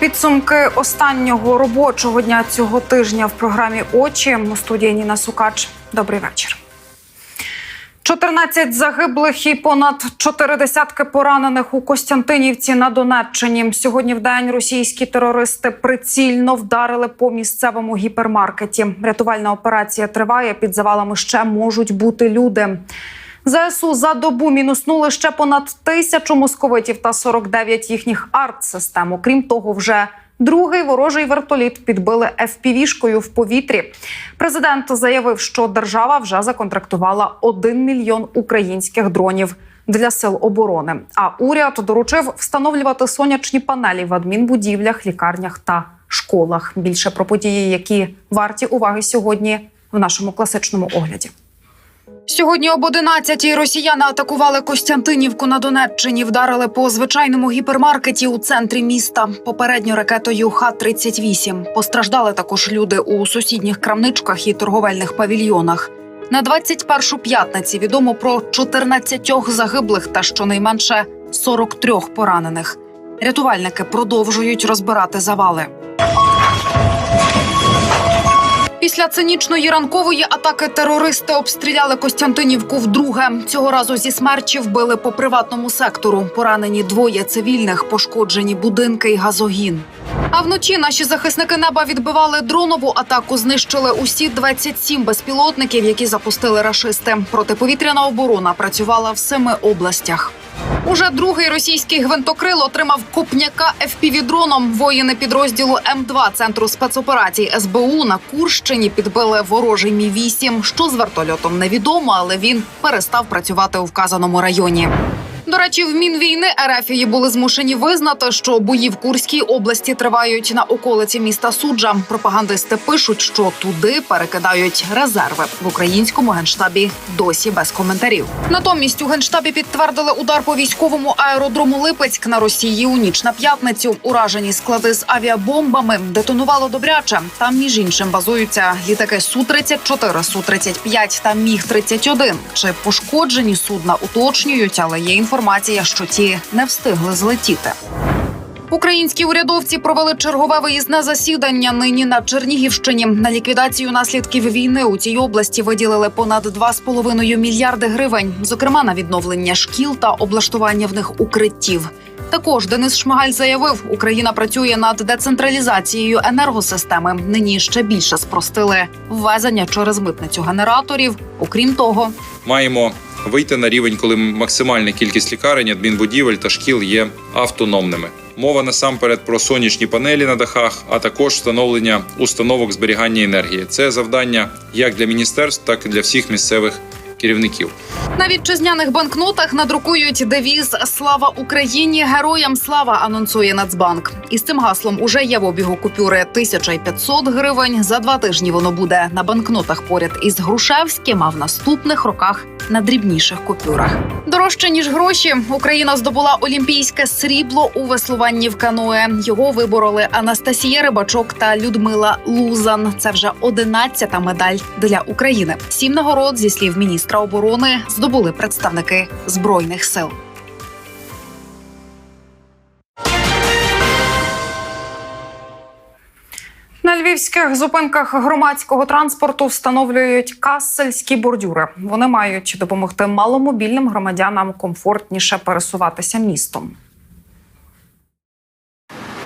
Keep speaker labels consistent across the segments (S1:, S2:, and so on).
S1: Підсумки останнього робочого дня цього тижня в програмі Очі у студії Ніна Сукач. Добрий вечір. 14 загиблих і понад чотири десятки поранених у Костянтинівці на Донеччині. Сьогодні в день російські терористи прицільно вдарили по місцевому гіпермаркеті. Рятувальна операція триває. Під завалами ще можуть бути люди. ЗСУ за добу мінуснули ще понад тисячу московитів та 49 їхніх арт-систем. Окрім того, вже другий ворожий вертоліт підбили ФПВ-шкою в повітрі. Президент заявив, що держава вже законтрактувала 1 мільйон українських дронів для сил оборони. А уряд доручив встановлювати сонячні панелі в адмінбудівлях, лікарнях та школах. Більше про події, які варті уваги сьогодні в нашому класичному огляді. Сьогодні об 11-й росіяни атакували Костянтинівку на Донеччині. Вдарили по звичайному гіпермаркеті у центрі міста. Попередньо ракетою Х-38. Постраждали також люди у сусідніх крамничках і торговельних павільйонах. На 21-шу п'ятниці відомо про 14 загиблих та щонайменше 43 поранених. Рятувальники продовжують розбирати завали. Після цинічної ранкової атаки терористи обстріляли Костянтинівку вдруге. Цього разу зі смерчі вбили по приватному сектору. Поранені двоє цивільних, пошкоджені будинки і газогін. А вночі наші захисники неба відбивали дронову атаку. Знищили усі 27 безпілотників, які запустили рашисти. Протиповітряна оборона працювала в семи областях. Уже другий російський гвинтокрил отримав копняка FPV-дроном. Воїни підрозділу М2 центру спецоперацій СБУ на Курщині підбили ворожий мі 8 Що з вертольотом невідомо, але він перестав працювати у вказаному районі. До речі, в Мінвійни Ерефії були змушені визнати, що бої в Курській області тривають на околиці міста Суджа. Пропагандисти пишуть, що туди перекидають резерви в українському генштабі. Досі без коментарів. Натомість у генштабі підтвердили удар по військовому аеродрому Липецьк на Росії у ніч на п'ятницю. Уражені склади з авіабомбами детонувало добряче. Там між іншим базуються літаки су 34 су 35 та міг 31 Чи пошкоджені судна уточнюють, але є інформація, що ті не встигли злетіти. Українські урядовці провели чергове виїзне засідання нині на Чернігівщині. На ліквідацію наслідків війни у цій області виділили понад 2,5 мільярди гривень, зокрема на відновлення шкіл та облаштування в них укриттів. Також Денис Шмигаль заявив, Україна працює над децентралізацією енергосистеми. Нині ще більше спростили ввезення через митницю генераторів. Окрім того,
S2: маємо вийти на рівень, коли максимальна кількість лікарень, адмінбудівель та шкіл є автономними. Мова насамперед про сонячні панелі на дахах, а також встановлення установок зберігання енергії. Це завдання як для міністерств, так і для всіх місцевих керівників.
S1: На вітчизняних банкнотах надрукують девіз Слава Україні! Героям слава анонсує Нацбанк. Із цим гаслом уже є в обігу купюри 1500 гривень. За два тижні воно буде на банкнотах поряд із Грушевським, а в наступних роках на дрібніших купюрах. Дорожче ніж гроші. Україна здобула олімпійське срібло у веслуванні в каное. Його вибороли Анастасія Рибачок та Людмила Лузан. Це вже 11-та медаль для України. Сім нагород зі слів міністра оборони здобули представники збройних сил. На львівських зупинках громадського транспорту встановлюють касельські бордюри. Вони мають допомогти маломобільним громадянам комфортніше пересуватися містом.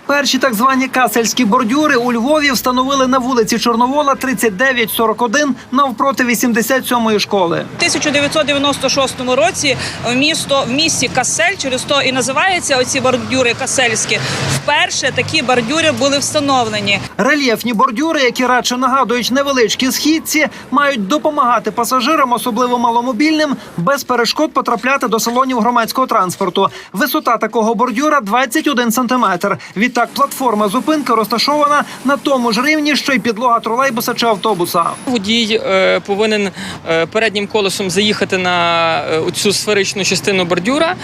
S3: Перші так звані касельські бордюри у Львові встановили на вулиці Чорновола 3941 навпроти 87-ї школи.
S4: У 1996 році в місто в місті Касель через то і називаються оці бордюри касельські. Вперше такі бордюри були встановлені.
S3: Рельєфні бордюри, які радше нагадують невеличкі східці, мають допомагати пасажирам, особливо маломобільним, без перешкод потрапляти до салонів громадського транспорту. Висота такого бордюра 21 сантиметр. Відтак платформа зупинки розташована на тому ж рівні, що й підлога тролейбуса чи автобуса.
S5: Водій е, повинен е, переднім колесом заїхати на е, цю сферичну частину бордюра,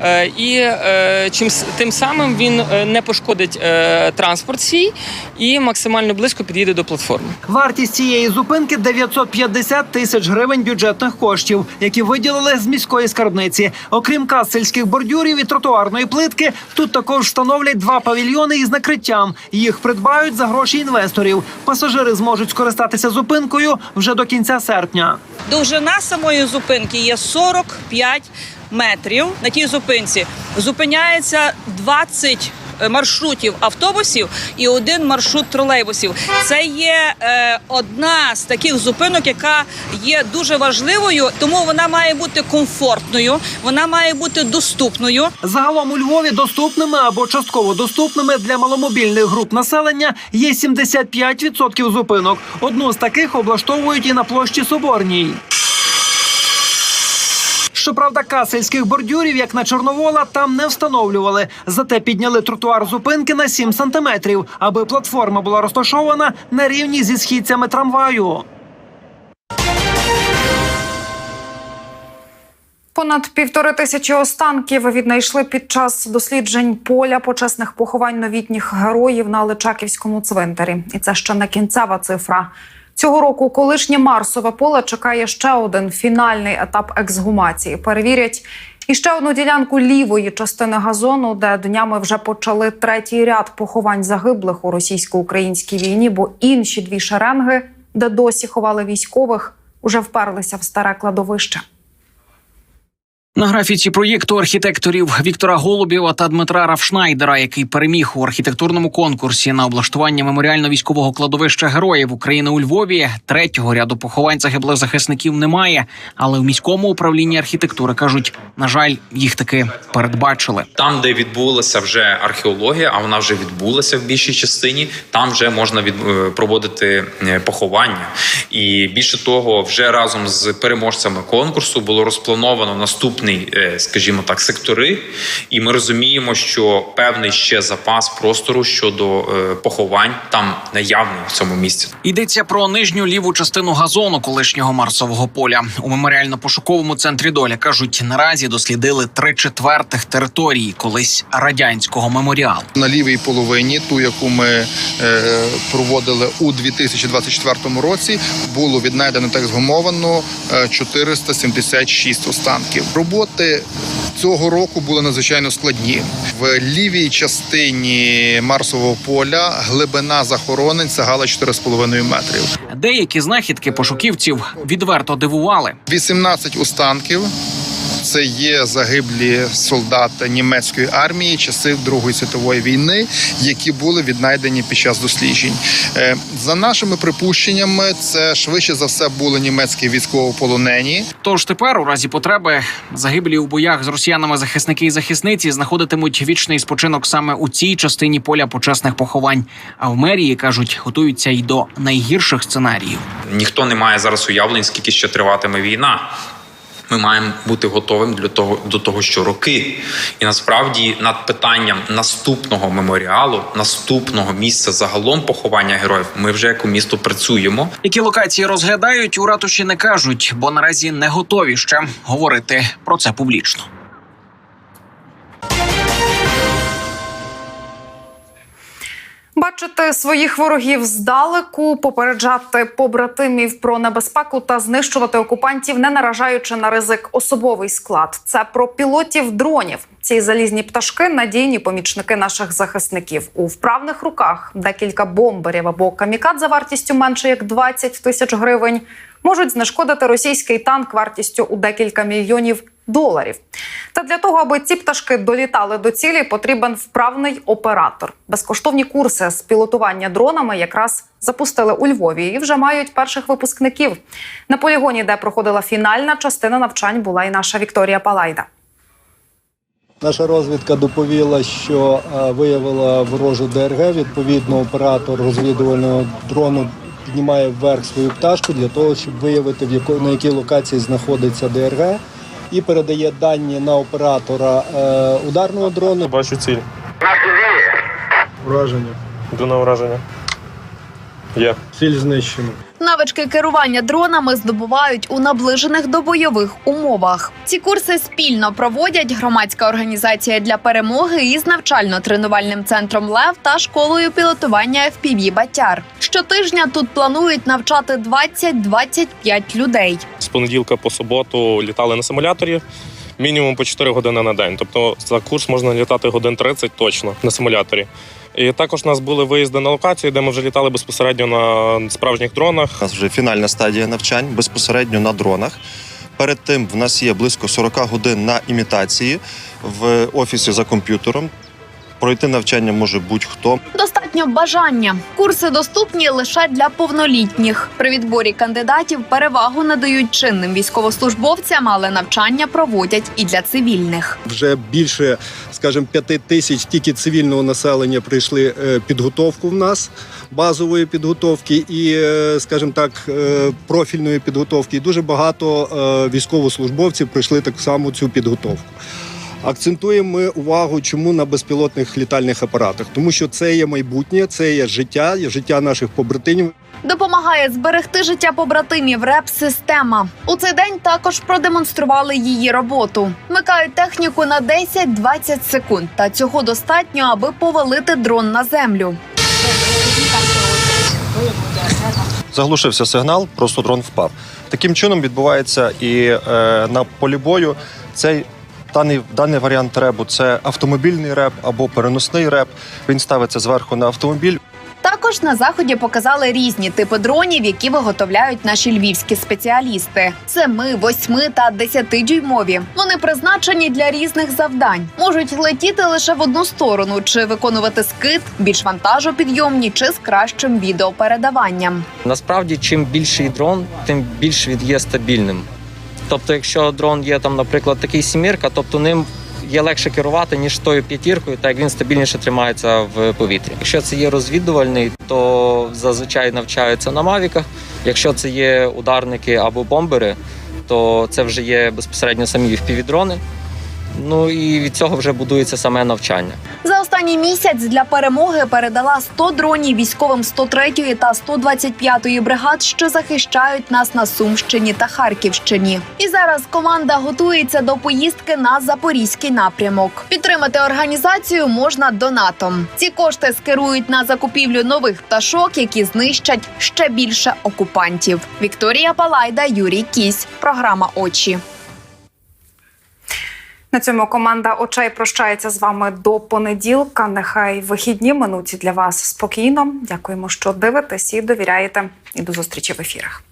S5: е, і е, чим тим самим він е, не пошкодить е, транспорт свій і максимально близько під'їде до платформи.
S3: Вартість цієї зупинки 950 тисяч гривень бюджетних коштів, які виділили з міської скарбниці. Окрім касельських бордюрів і тротуарної плитки, тут також встановлять два павільйони бордюрйони із накриттям. Їх придбають за гроші інвесторів. Пасажири зможуть скористатися зупинкою вже до кінця серпня.
S4: Довжина самої зупинки є 45 метрів. На тій зупинці зупиняється 20 маршрутів автобусів і один маршрут тролейбусів. Це є е, одна з таких зупинок, яка є дуже важливою, тому вона має бути комфортною, вона має бути доступною.
S3: Загалом у Львові доступними або частково доступними для маломобільних груп населення є 75% зупинок. Одну з таких облаштовують і на площі Соборній. Щоправда, касельських бордюрів, як на Чорновола, там не встановлювали. Зате підняли тротуар зупинки на 7 сантиметрів, аби платформа була розташована на рівні зі східцями трамваю.
S6: Понад півтори тисячі останків віднайшли під час досліджень поля почесних поховань новітніх героїв на Личаківському цвинтарі. І це ще не кінцева цифра. Цього року колишнє Марсове поле чекає ще один фінальний етап ексгумації. Перевірять і ще одну ділянку лівої частини газону, де днями вже почали третій ряд поховань загиблих у російсько-українській війні, бо інші дві шеренги, де досі ховали військових, уже вперлися в старе кладовище.
S7: На графіці проєкту архітекторів Віктора Голубєва та Дмитра Рафшнайдера, який переміг у архітектурному конкурсі на облаштування меморіально-військового кладовища героїв України у Львові, третього ряду поховань загиблих захисників немає. Але в міському управлінні архітектури кажуть, на жаль, їх таки передбачили.
S8: Там, де відбулася вже археологія, а вона вже відбулася в більшій частині. Там вже можна від е, проводити е, поховання. І більше того, вже разом з переможцями конкурсу було розплановано наступний, е, скажімо так, сектори. І ми розуміємо, що певний ще запас простору щодо е, поховань там наявний в цьому місці.
S7: Йдеться про нижню ліву частину газону колишнього марсового поля. У меморіально-пошуковому центрі доля кажуть, наразі дослідили три четвертих території колись радянського меморіалу.
S9: на лівій половині, ту, яку ми е, проводили у 2024 році, було віднайдено та ексгумовано е, 476 останків. Роботи цього року були надзвичайно складні. В лівій частині Марсового поля глибина захоронень сягала 4,5 метрів.
S7: Деякі знахідки пошуківців відверто дивували.
S9: 18 останків. Це є загиблі солдати німецької армії часів Другої світової війни, які були віднайдені під час досліджень. Е, За нашими припущеннями, це швидше за все були німецькі військовополонені.
S7: Тож тепер, у разі потреби, загиблі у боях з росіянами захисники і захисниці знаходитимуть вічний спочинок саме у цій частині поля почесних поховань. А в мерії кажуть, готуються й до найгірших сценаріїв.
S8: ніхто не має зараз уявлень, скільки ще триватиме війна. Ми маємо бути готовим для того до того, що роки, і насправді над питанням наступного меморіалу, наступного місця загалом поховання героїв, ми вже як у місто працюємо.
S7: Які локації розглядають у ратуші не кажуть, бо наразі не готові ще говорити про це публічно.
S6: Бачити своїх ворогів здалеку, попереджати побратимів про небезпеку та знищувати окупантів, не наражаючи на ризик особовий склад. Це про пілотів дронів. Ці залізні пташки надійні помічники наших захисників у вправних руках. Декілька бомберів або камікад за вартістю менше як 20 тисяч гривень можуть знешкодити російський танк вартістю у декілька мільйонів доларів. Та для того, аби ці пташки долітали до цілі, потрібен вправний оператор. Безкоштовні курси з пілотування дронами якраз запустили у Львові і вже мають перших випускників. На полігоні, де проходила фінальна частина навчань, була і наша Вікторія Палайда.
S10: Наша розвідка доповіла, що е, виявила ворожу ДРГ. Відповідно, оператор розвідувального дрону піднімає вверх свою пташку для того, щоб виявити на якій локації знаходиться ДРГ, і передає дані на оператора е, ударного дрону.
S11: Бачу ціль.
S10: Враження.
S11: До на ураження. Є.
S10: Ціль знищено.
S12: Навички керування дронами здобувають у наближених до бойових умовах. Ці курси спільно проводять громадська організація для перемоги із навчально-тренувальним центром Лев та школою пілотування FPV Батяр. Щотижня тут планують навчати 20-25 людей.
S11: З понеділка по суботу літали на симуляторі. мінімум по 4 години на день. Тобто за курс можна літати годин 30 точно на симуляторі. І також у нас були виїзди на локацію, де ми вже літали безпосередньо на справжніх дронах.
S13: У нас вже фінальна стадія навчань безпосередньо на дронах. Перед тим в нас є близько 40 годин на імітації в офісі за комп'ютером. Пройти навчання може будь-хто.
S12: Достатньо бажання. Курси доступні лише для повнолітніх. При відборі кандидатів перевагу надають чинним військовослужбовцям, але навчання проводять і для цивільних.
S10: Вже більше, скажімо, п'яти тисяч тільки цивільного населення прийшли е, підготовку в нас, базової підготовки і, е, скажімо так, е, профільної підготовки. І дуже багато військовослужбовців прийшли так само цю підготовку. Акцентуємо ми увагу, чому на безпілотних літальних апаратах, тому що це є майбутнє, це є життя, є життя наших побратимів.
S12: Допомагає зберегти життя побратимів РЕП-система. У цей день також продемонстрували її роботу. Вмикають техніку на 10-20 секунд, та цього достатньо, аби повалити дрон на землю.
S13: Заглушився сигнал, просто дрон впав. Таким чином відбувається і е, на полі бою цей. Даний, даний варіант ребу це автомобільний реб або переносний реб. Він ставиться зверху на автомобіль.
S12: Також на заході показали різні типи дронів, які виготовляють наші львівські спеціалісти: 7, 8 та 10 дюймові. Вони призначені для різних завдань. Можуть летіти лише в одну сторону, чи виконувати скид, більш вантажопідйомні, чи з кращим відеопередаванням.
S14: Насправді, чим більший дрон, тим більш він є стабільним. Тобто, якщо дрон є там, наприклад, такий сімірка, тобто ним є легше керувати, ніж тою п'ятіркою, так як він стабільніше тримається в повітрі. Якщо це є розвідувальний, то зазвичай навчаються на мавіках. Якщо це є ударники або бомбери, то це вже є безпосередньо самі впівдрони. Ну і від цього вже будується саме навчання.
S12: Останній місяць для перемоги передала 100 дронів військовим 103-ї та 125-ї бригад, що захищають нас на Сумщині та Харківщині. І зараз команда готується до поїздки на запорізький напрямок. Підтримати організацію можна донатом. Ці кошти скерують на закупівлю нових пташок, які знищать ще більше окупантів. Вікторія Палайда, Юрій Кісь. Програма Очі.
S1: На цьому команда очей прощається з вами до понеділка. Нехай вихідні минуті для вас спокійно. Дякуємо, що дивитесь і довіряєте. І до зустрічі в ефірах.